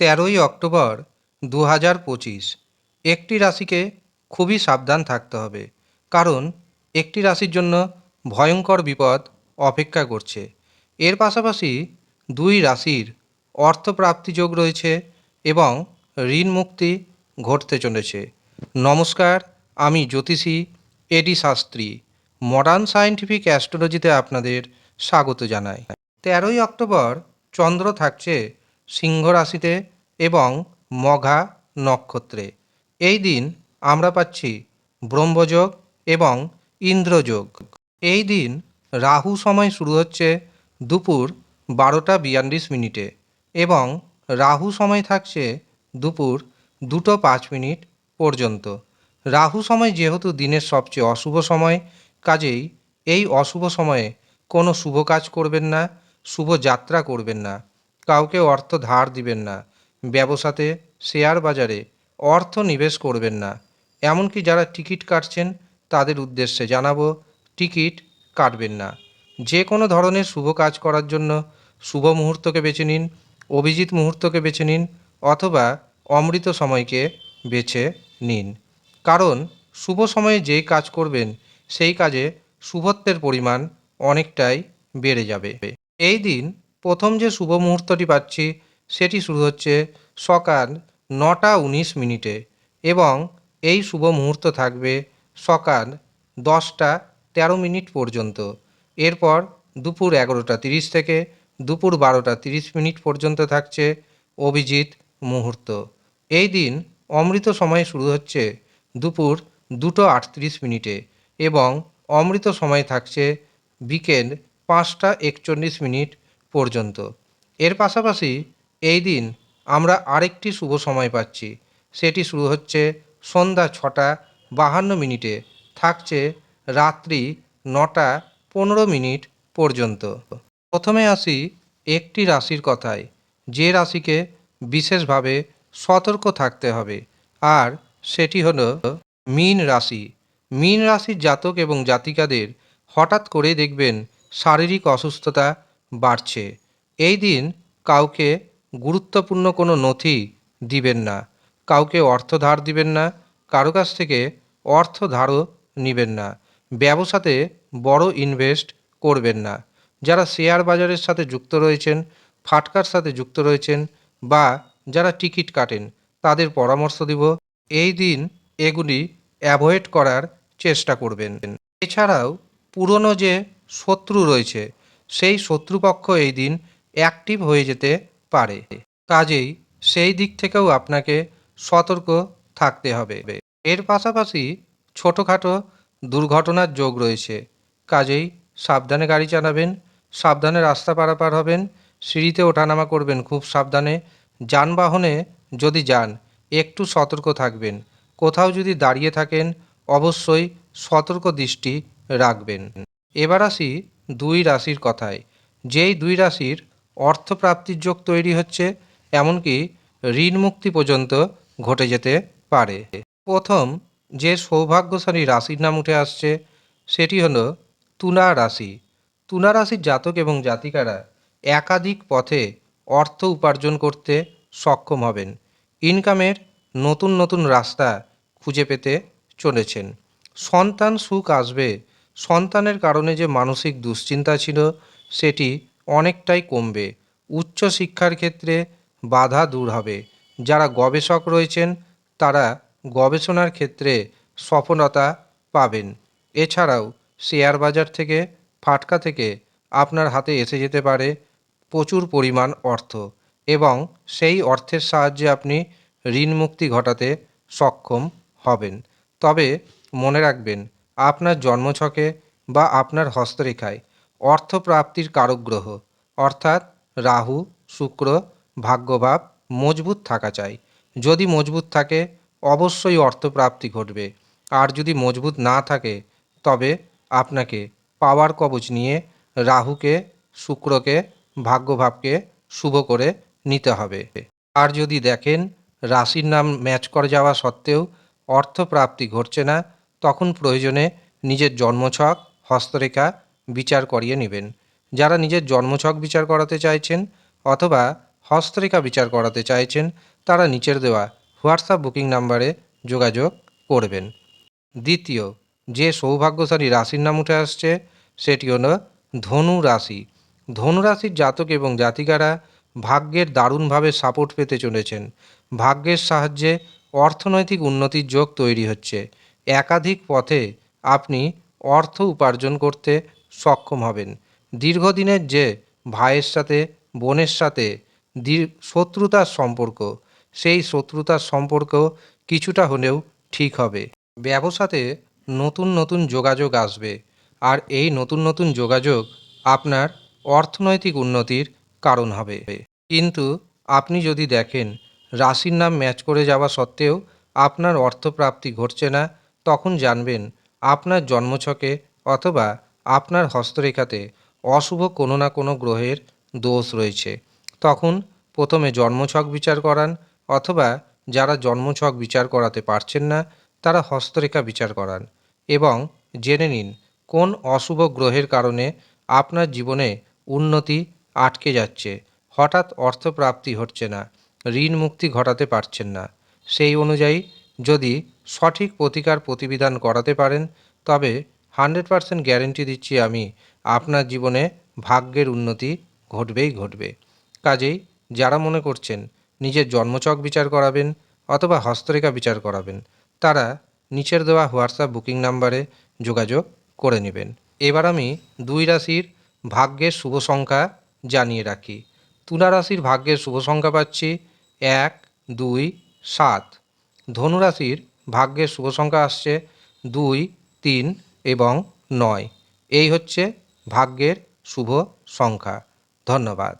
তেরোই অক্টোবর দু হাজার পঁচিশ। একটি রাশিকে খুবই সাবধান থাকতে হবে, কারণ একটি রাশির জন্য ভয়ঙ্কর বিপদ অপেক্ষা করছে। এর পাশাপাশি দুই রাশির অর্থপ্রাপ্তি যোগ রয়েছে এবং ঋণ মুক্তি ঘটতে চলেছে। নমস্কার, আমি জ্যোতিষী এডি শাস্ত্রী, মডার্ন সায়েন্টিফিক অ্যাস্ট্রোলজিতে আপনাদের স্বাগত জানাই। তেরোই অক্টোবর চন্দ্র থাকছে সিংহ রাশিতে এবং মঘা নক্ষত্রে। এই দিন আমরা পাচ্ছি ব্রহ্মযোগ এবং ইন্দ্রযোগ। এই দিন রাহু সময় শুরু হচ্ছে দুপুর বারোটা বিয়াল্লিশ মিনিটে এবং রাহু সময় থাকছে দুপুর দুটো পাঁচ মিনিট পর্যন্ত। রাহু সময় যেহেতু দিনের সবচেয়ে অশুভ সময়, কাজেই এই অশুভ সময়ে কোনো শুভ কাজ করবেন না, শুভ যাত্রা করবেন না। কাউকে অর্থ ধার দিবেন না। ব্যবসাতে, শেয়ার বাজারে অর্থ নিবেশ করবেন না। এমনকি যারা টিকিট কাটছেন, তাদের উদ্দেশ্যে জানাব, টিকিট কাটবেন না। যে কোনো ধরনের শুভ কাজ করার জন্য শুভ মুহূর্তকে বেছে নিন, অভিজিৎ মুহূর্তকে বেছে নিন, অথবা অমৃত সময়কে বেছে নিন। কারণ, শুভ সময়ে যেই কাজ করবেন, সেই কাজে শুভত্বের পরিমাণ অনেকটাই বেড়ে যাবে। এই দিন প্রথম যে শুভ মুহূর্তটি পাচ্ছি, সেটি শুরু হচ্ছে সকাল নটা উনিশ মিনিটে এবং এই শুভ মুহূর্ত থাকবে সকাল দশটা তেরো মিনিট পর্যন্ত। এরপর দুপুর এগারোটা তিরিশ থেকে দুপুর বারোটা তিরিশ মিনিট পর্যন্ত থাকছে অভিজিৎ মুহূর্ত। এই দিন অমৃত সময় শুরু হচ্ছে দুপুর দুটো আটত্রিশ মিনিটে এবং অমৃত সময় থাকছে বিকেল পাঁচটা একচল্লিশ মিনিট পর্যন্ত। এর পাশাপাশি এই দিন আমরা আরেকটি শুভ সময় পাচ্ছি। সেটি শুরু হচ্ছে সন্ধ্যা ছটা বাহান্ন মিনিটে। থাকছে রাত্রি নটা পনেরো মিনিট পর্যন্ত। প্রথমে আসি একটি রাশির কথায়। যে রাশিকে বিশেষভাবে সতর্ক থাকতে হবে। আর সেটি হলো মীন রাশি। মীন রাশির জাতক এবং জাতিকাদের হঠাৎ করে দেখবেন শারীরিক অসুস্থতা বাড়ছে। এই দিন কাউকে গুরুত্বপূর্ণ কোনো নথি দিবেন না, কাউকে অর্থ ধার দিবেন না, কারও কাছ থেকে অর্থ ধারও নেবেন না, ব্যবসাতে বড় ইনভেস্ট করবেন না। যারা শেয়ার বাজারের সাথে যুক্ত রয়েছেন, ফাটকার সাথে যুক্ত রয়েছেন বা যারা টিকিট কাটেন, তাদের পরামর্শ দিব, এই দিন এগুলি অ্যাভয়েড করার চেষ্টা করবেন। এছাড়াও পুরনো যে শত্রু রয়েছে সেই শত্রুপক্ষ এই দিন অ্যাক্টিভ হয়ে যেতে পারে। কাজেই সেই দিক থেকেও আপনাকে সতর্ক থাকতে হবে। এর পাশাপাশি ছোটোখাটো দুর্ঘটনার যোগ রয়েছে। কাজেই সাবধানে গাড়ি চালাবেন, সাবধানে রাস্তা পারাপার হবেন, সিঁড়িতে ওঠানামা করবেন, খুব সাবধানে। যানবাহনে যদি যান, একটু সতর্ক থাকবেন। কোথাও যদি দাঁড়িয়ে থাকেন, অবশ্যই সতর্ক দৃষ্টি রাখবেন। এবার আসি দুই রাশির কথায় যেই দুই রাশির অর্থপ্রাপ্তির যোগ তৈরি হচ্ছে, এমনকি ঋণ মুক্তি পর্যন্ত ঘটে যেতে পারে। প্রথম, যে সৌভাগ্যশালী রাশির নাম উঠে আসছে, সেটি হলো তুলা রাশি। তুলা রাশির জাতক এবং জাতিকারা একাধিক পথে অর্থ উপার্জন করতে সক্ষম হবেন। ইনকামের নতুন নতুন রাস্তা খুঁজে পেতে চলেছেন। সন্তান সুখ আসবে সন্তানের কারণে যে মানসিক দুশ্চিন্তা ছিল, সেটি অনেকটাই কমবে। উচ্চ শিক্ষার ক্ষেত্রে বাধা দূর হবে। যারা গবেষক রয়েছেন, তারা গবেষণার ক্ষেত্রে সফলতা পাবেন। এছাড়াও, শেয়ার বাজার থেকে, ফাটকা থেকে আপনার হাতে এসে যেতে পারে প্রচুর পরিমাণ অর্থ এবং সেই অর্থের সাহায্যে আপনি ঋণ মুক্তি ঘটাতে সক্ষম হবেন। তবে মনে রাখবেন আপনার জন্মছকে বা আপনার হস্তরেখায় অর্থপ্রাপ্তির কারক গ্রহ অর্থাৎ রাহু, শুক্র, ভাগ্যভাব মজবুত থাকা চাই। যদি মজবুত থাকে, অবশ্যই অর্থপ্রাপ্তি ঘটবে। আর যদি মজবুত না থাকে, তবে আপনাকে পাওয়ার কবচ নিয়ে রাহুকে, শুক্রকে, ভাগ্যভাবকে শুভ করে নিতে হবে। আর যদি দেখেন, রাশির নাম ম্যাচ করে যাওয়া সত্ত্বেও অর্থপ্রাপ্তি ঘটছে না তখন প্রয়োজনে নিজের জন্মছক, হস্তরেখা বিচার করিয়ে নেবেন। যারা নিজের জন্মছক বিচার করাতে চাইছেন অথবা হস্তরেখা বিচার করাতে চাইছেন, তারা নিচের দেওয়া হোয়াটসঅ্যাপ বুকিং নাম্বারে যোগাযোগ করবেন। দ্বিতীয়, যে সৌভাগ্যশালী রাশির নাম উঠে আসছে, সেটি হলো ধনু রাশি। ধনু রাশির জাতক এবং জাতিকারা ভাগ্যের দারুণভাবে সাপোর্ট পেতে চলেছেন। ভাগ্যের সাহায্যে অর্থনৈতিক উন্নতির যোগ তৈরি হচ্ছে। একাধিক পথে আপনি অর্থ উপার্জন করতে সক্ষম হবেন। দীর্ঘদিনের যে ভাইয়ের সাথে, বোনের সাথে শত্রুতার সম্পর্ক, সেই শত্রুতার সম্পর্ক কিছুটা হলেও ঠিক হবে। ব্যবসাতে নতুন নতুন যোগাযোগ আসবে আর এই নতুন নতুন যোগাযোগ আপনার অর্থনৈতিক উন্নতির কারণ হবে। কিন্তু আপনি যদি দেখেন, রাশির নাম ম্যাচ করে যাওয়া সত্ত্বেও আপনার অর্থপ্রাপ্তি ঘটছে না তখন জানবেন আপনার জন্মছকে অথবা আপনার হস্তরেখাতে অশুভ কোনো না কোনো গ্রহের দোষ রয়েছে। তখন প্রথমে জন্মছক বিচার করান অথবা যারা জন্মছক বিচার করাতে পারছেন না, তারা হস্তরেখা বিচার করান এবং জেনে নিন কোন অশুভ গ্রহের কারণে আপনার জীবনে উন্নতি আটকে যাচ্ছে। হঠাৎ অর্থপ্রাপ্তি হচ্ছে না, ঋণ মুক্তি ঘটাতে পারছেন না। সেই অনুযায়ী যদি সঠিক প্রতিকার প্রতিবিধান করাতে পারেন, তবে হান্ড্রেড পারসেন্ট গ্যারেন্টি দিচ্ছি আমি, আপনার জীবনে ভাগ্যের উন্নতি ঘটবেই ঘটবে। কাজেই যারা মনে করছেন নিজের জন্মচক বিচার করাবেন অথবা হস্তরেখা বিচার করাবেন, তারা নিচের দেওয়া হোয়াটসঅ্যাপ বুকিং নাম্বারে যোগাযোগ করে নেবেন। এবার আমি দুই রাশির ভাগ্যের শুভ সংখ্যা জানিয়ে রাখি। তুলা রাশির ভাগ্যের শুভ সংখ্যা পাচ্ছি এক, দুই, সাত। ধনু রাশির ভাগ্যের শুভ সংখ্যা আসছে দুই তিন এবং নয়। এই হচ্ছে ভাগ্যের শুভ সংখ্যা। ধন্যবাদ।